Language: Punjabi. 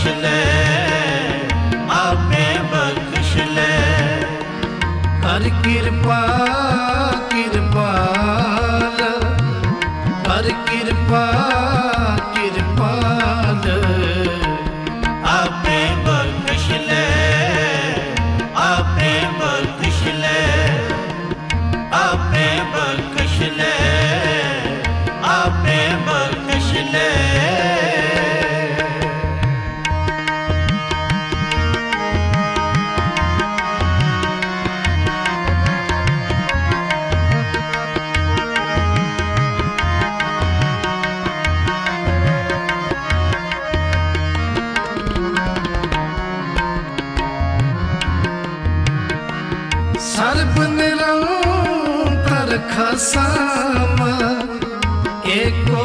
ਬਖਸ਼ ਲੈ, ਆਪੇ ਬਖਸ਼ ਲੈ। ਹਰ ਕਿਰਪਾ ਕਿਰਪਾਲ ਹਰ ਕਿਰਪਾ ਕਿਰਪਾਲ ਆਪੇ ਬਖਸ਼ ਲੈ, ਆਪੇ ਬਖਸ਼ ਲੈ। ਆਪੇ ਬਖਸ਼ ਸਰਬ ਨਿਰੰਤਰ ਖਸਾਮ ਏਕੋ